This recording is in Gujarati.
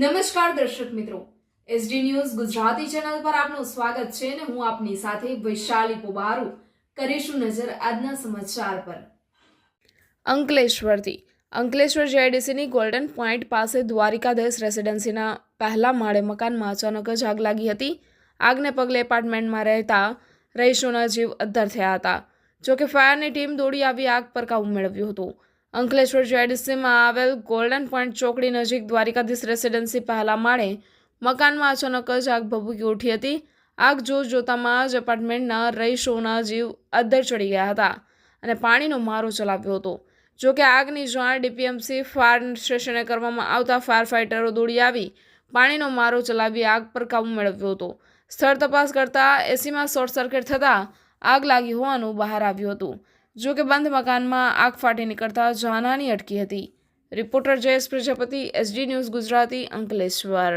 નમસ્કાર દર્શક મિત્રો. એસડી ન્યૂઝ ગુજરાતી ચેનલ પર આપનું સ્વાગત છે અને હું આપની સાથે વૈશાલી પોબારુ કરીશું નજર આજના સમાચાર પર. અંકલેશ્વરથી. અંકલેશ્વર જેઆઈડીસીની ગોલ્ડન પોઈન્ટ પાસે દ્વારિકાધીશ રેસિડેન્સીના પહેલા માળે મકાનમાં અચાનક જ આગ લાગી હતી. આગને પગલે એપાર્ટમેન્ટમાં રહેતા રહીશોના જીવ અદ્ધર થયા હતા. જોકે ફાયરની ટીમ દોડી આવી આગ પર કાબુ મેળવ્યું હતું. અંકલેશ્વર જેઆઈડીસીમાં આવેલ ગોલ્ડન પોઈન્ટ ચોકડી નજીક દ્વારિકાધીશ રેસિડેન્સી પહેલા માળે મકાનમાં અચાનક જ આગ ભભૂકી ઉઠી હતી. આગ જોત જોતામાં જ એપાર્ટમેન્ટના રહીશોના જીવ અદ્ધર ચડી ગયા હતા અને પાણીનો મારો ચલાવ્યો હતો. જોકે આગની જાણ ડીપીએમસી ફાયર સ્ટેશને કરવામાં આવતા ફાયર ફાઇટરો દોડી આવી પાણીનો મારો ચલાવી આગ પર કાબૂ મેળવ્યો હતો. સ્થળ તપાસ કરતાં એસીમાં શોર્ટ સર્કિટ થતાં આગ લાગી હોવાનું બહાર આવ્યું હતું. જો કે બંધ મકાનમાં આગ ફાટી નીકળતા જાનહાની અટકી હતી. Reporter Jayesh Prajapati, SD news Gujarati Ankleshwar.